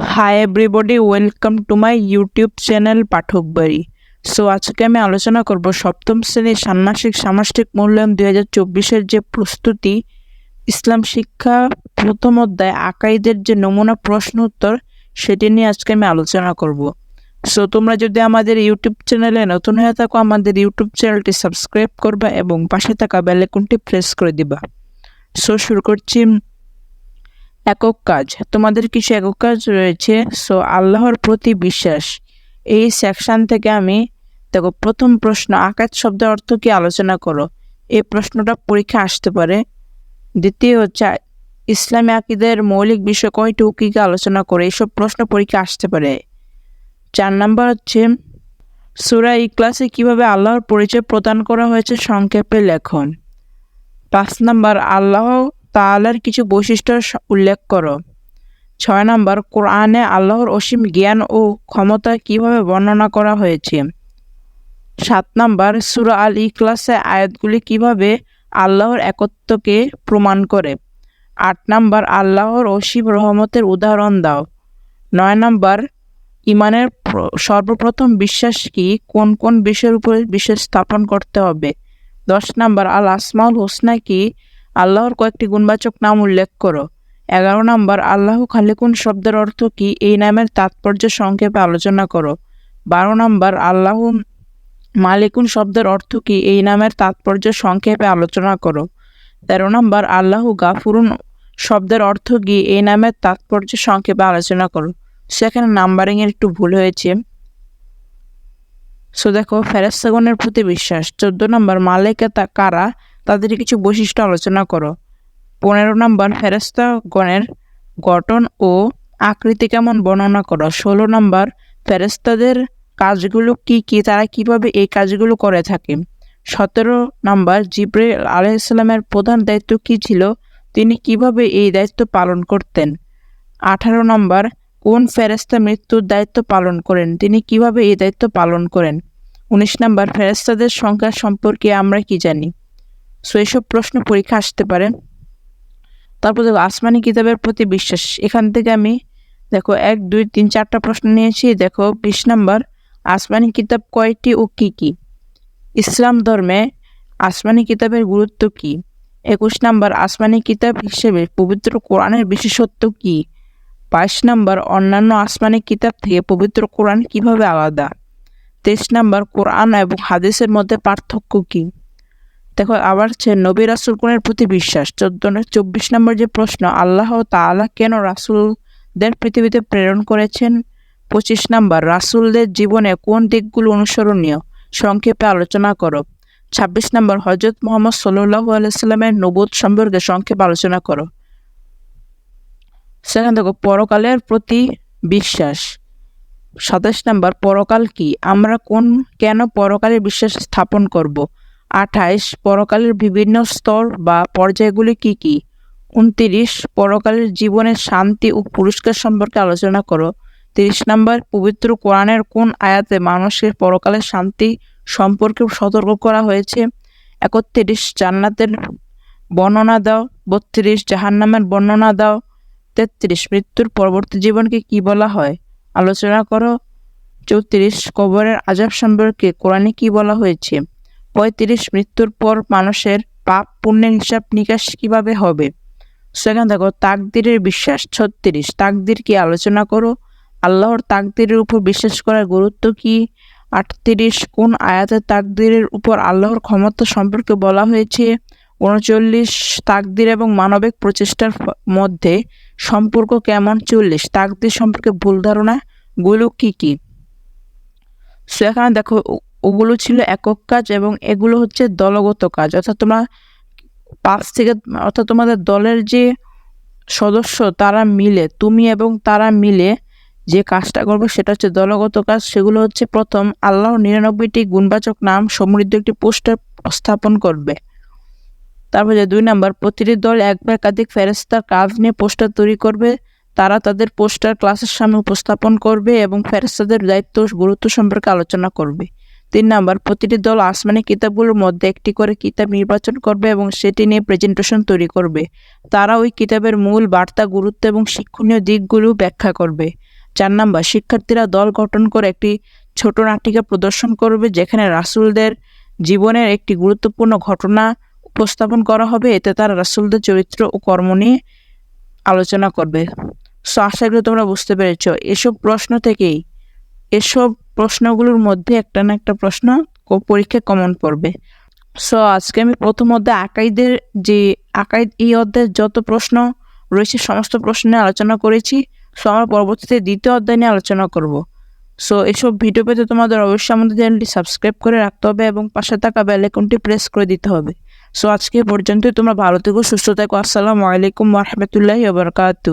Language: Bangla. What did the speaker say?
Hi everybody welcome to my YouTube channel পাঠক বাড়ি সো আজকে আমি আলোচনা করব সপ্তম শ্রেণির ষান্মাসিক সামাষ্টিক মূল্যায়ন দুই হাজার চব্বিশের যে প্রস্তুতি, ইসলাম শিক্ষা প্রথম অধ্যায় আকাইদের যে নমুনা প্রশ্ন উত্তর, সেটি নিয়ে আজকে আমি আলোচনা করব। সো তোমরা যদি আমাদের ইউটিউব চ্যানেলে নতুন হয়ে থাকো, আমাদের ইউটিউব চ্যানেলটি সাবস্ক্রাইব করবা এবং পাশে থাকা বেলাইকনটি প্রেস করে দিবা। সো শুরু করছি। একক কাজ। তোমাদের কিছু একক কাজ রয়েছে সো আল্লাহর প্রতি বিশ্বাস। এই সেকশন থেকে আমি, দেখো, প্রথম প্রশ্ন আকাশ শব্দের অর্থ কি আলোচনা করো। এই প্রশ্নটা পরীক্ষা আসতে পারে। দ্বিতীয় হচ্ছে, ইসলামী আকিদের মৌলিক বিষয় কয়টি উকিকে আলোচনা করে? এইসব প্রশ্ন পরীক্ষা আসতে পারে। চার নাম্বার হচ্ছে, সুরা ইকলাসে কীভাবে আল্লাহর পরিচয় প্রদান করা হয়েছে সংক্ষেপে লেখন। পাঁচ নাম্বার, আল্লাহ তাআলার কিছু বৈশিষ্ট্য উল্লেখ করো। ছয় নম্বর, কোরআনে আল্লাহর অসীম জ্ঞান ও ক্ষমতা কীভাবে বর্ণনা করা হয়েছে? সাত নম্বর, সুরা আল ইখলাসে আয়াতগুলি কীভাবে আল্লাহর একত্বকে প্রমাণ করে? আট নম্বর, আল্লাহর অসীম রহমতের উদাহরণ দাও। নয় নম্বর, ইমানের সর্বপ্রথম বিশ্বাস কি? কোন কোন বিষয়ের উপরে বিশ্বাস স্থাপন করতে হবে? দশ নম্বর আল আসমাউল হোসনা কি? আল্লাহর কয়েকটি গুণবাচক নাম উল্লেখ করো। এগারো নম্বর, আল্লাহ খালিকুন শব্দের অর্থ কি? এই নামের তাৎপর্য সংক্ষেপে আলোচনা করো। বারো নম্বর, আল্লাহ মালিকুন শব্দের অর্থ কি? এই নামের তাৎপর্য সংক্ষেপে আলোচনা করো। তেরো নম্বর, আল্লাহ গাফুরুন শব্দের অর্থ কি? এই নামের তাৎপর্য সংক্ষেপে আলোচনা করো। সেখানে নাম্বারিং এর একটু ভুল হয়েছে। সো দেখো ফেরেস্তাগণের প্রতি বিশ্বাস। চোদ্দ নম্বর মালিকা তা কারা? তাদের কিছু বৈশিষ্ট্য আলোচনা করো। পনেরো নম্বর ফেরেস্তাগণের গঠন ও আকৃতি কেমন বর্ণনা করো। ষোলো নম্বর ফেরেস্তাদের কাজগুলো কি কি, তারা কীভাবে এই কাজগুলো করে থাকে? সতেরো নম্বর, জিব্রাইল আলাইসাল্লামের প্রধান দায়িত্ব কি ছিল? তিনি কীভাবে এই দায়িত্ব পালন করতেন? আঠারো নম্বর, কোন ফেরেস্তা মৃত্যুর দায়িত্ব পালন করেন? তিনি কীভাবে এই দায়িত্ব পালন করেন? উনিশ নম্বর ফেরেস্তাদের সংখ্যা সম্পর্কে আমরা কি জানি? সো এসব প্রশ্ন পরীক্ষা আসতে পারে। তারপর দেখো, আসমানি কিতাবের প্রতি বিশ্বাস। এখান থেকে আমি দেখো, এক, দুই, তিন, চারটা প্রশ্ন নিয়েছি। দেখো, বিশ নম্বর, আসমানি কিতাব কয়টি ও কি কি? ইসলাম ধর্মে আসমানি কিতাবের গুরুত্ব কি? একুশ নম্বর, আসমানি কিতাব হিসেবে পবিত্র কোরআনের বিশেষত্ব কি? বাইশ নম্বর, অন্যান্য আসমানি কিতাব থেকে পবিত্র কোরআন কীভাবে আলাদা? তেইশ নম্বর, কোরআন এবং হাদিসের মধ্যে পার্থক্য কি? দেখো, আবার হচ্ছে নবী রাসুলগণের প্রতি বিশ্বাস? চোদ্দ চব্বিশ নম্বর যে প্রশ্ন, আল্লাহ তাআলা কেন রাসুলদের পৃথিবীতে প্রেরণ করেছেন? পঁচিশ নম্বর, রাসূলদের জীবনে কোন দিকগুলো অনুসরণীয়? সংক্ষেপে আলোচনা করো। ছাব্বিশ নম্বর হজরত মোহাম্মদ সাল্লাহ আলাইস্লামের নবুদ সম্পর্কে সংক্ষেপে আলোচনা করো। সেখান দেখো, পরকালের প্রতি বিশ্বাস। সাতাশ নম্বর, পরকাল কি? আমরা কোন, কেন পরকালের বিশ্বাস স্থাপন করব? আঠাইশ পরকালের বিভিন্ন স্তর বা পর্যায়গুলি কি কি? উনতিরিশ পরকালের জীবনের শান্তি ও পুরস্কার সম্পর্কে আলোচনা করো। তিরিশ নম্বর, পবিত্র কোরআনের কোন আয়াতে মানুষের পরকালের শান্তি সম্পর্কে সতর্ক করা হয়েছে? একত্রিশ, জান্নাতের বর্ণনা দাও। বত্রিশ, জাহান্নামের বর্ণনা দাও। তেত্রিশ, মৃত্যুর পরবর্তী জীবনকে কি বলা হয়? আলোচনা করো। চৌত্রিশ, কবরের আজাব সম্পর্কে কোরআনে কি বলা হয়েছে? পঁয়ত্রিশ মৃত্যুর পর মানুষের পাপ পুণ্যের হিসাব নিকাশ কীভাবে হবে? সেখানে দেখো, তাকদিরের বিশ্বাস ছত্রিশ। তাকদির কি আলোচনা করো? আল্লাহর তাকদিরের উপর বিশ্বাস করার গুরুত্ব কি? আটত্রিশ, কোন আয়াতে তাকদিরের উপর আল্লাহর ক্ষমতা সম্পর্কে বলা হয়েছে? উনচল্লিশ, তাকদির এবং মানবিক প্রচেষ্টার মধ্যে সম্পর্ক কেমন? চল্লিশ, তাকদির সম্পর্কে ভুল ধারণা? গুলো কি কি? সো দেখো ওগুলো ছিল একক কাজ এবং এগুলো হচ্ছে দলগত কাজ। অর্থাৎ তোমরা পাঁচ থেকে, অর্থাৎ তোমাদের দলের যে সদস্য, তারা মিলে, তুমি এবং তারা মিলে যে কাজটা করবে সেটা হচ্ছে দলগত কাজ। সেগুলো হচ্ছে প্রথম আল্লাহ নিরানব্বইটি গুণবাচক নাম সমৃদ্ধ একটি পোস্টার স্থাপন করবে। তারপর যে দুই নম্বর, প্রতিটি দল এক বা একাধিক ফেরেস্তার কাজ নিয়ে পোস্টার তৈরি করবে। তারা তাদের পোস্টার ক্লাসের সামনে উপস্থাপন করবে এবং ফেরেস্তাদের দায়িত্ব গুরুত্ব সম্পর্কে আলোচনা করবে। তিন নাম্বার, প্রতিটি দল আসমানি কিতাবগুলোর মধ্যে একটি করে কিতাব নির্বাচন করবে এবং সেটি নিয়ে প্রেজেন্টেশন তৈরি করবে। তারা ওই কিতাবের মূল বার্তা, গুরুত্ব এবং শিক্ষণীয় দিকগুলো ব্যাখ্যা করবে। চার নাম্বার, শিক্ষার্থীরা দল গঠন করে একটি ছোট নাটিকা প্রদর্শন করবে, যেখানে রাসূলদের জীবনের একটি গুরুত্বপূর্ণ ঘটনা উপস্থাপন করা হবে। এতে তারা রাসূলদের চরিত্র ও কর্ম নিয়ে আলোচনা করবে। সো আশা করি তোমরা বুঝতে পেরেছ, এসব প্রশ্ন থেকেই এসব প্রশ্নগুলোর মধ্যে একটা না একটা প্রশ্ন পরীক্ষায় কমন পড়বে। সো আজকে আমি প্রথম অধ্যায় আকাইদের যে আকাইদ, এই অধ্যায়ের যত প্রশ্ন রয়েছে, সমস্ত প্রশ্ন নিয়ে আলোচনা করেছি। সো আমরা পরবর্তীতে দ্বিতীয় অধ্যায় নিয়ে আলোচনা করব। সো এসব ভিডিও পেতে তোমাদের অবশ্যই আমাদের চ্যানেলটি সাবস্ক্রাইব করে রাখতে হবে এবং পাশে থাকা বেল আইকনটি প্রেস করে দিতে হবে। সো আজকে পর্যন্তই। তোমরা ভালো থেকো, সুস্থ থেকো। আসসালামু আলাইকুম রহমতুল্লাহি বারকাতু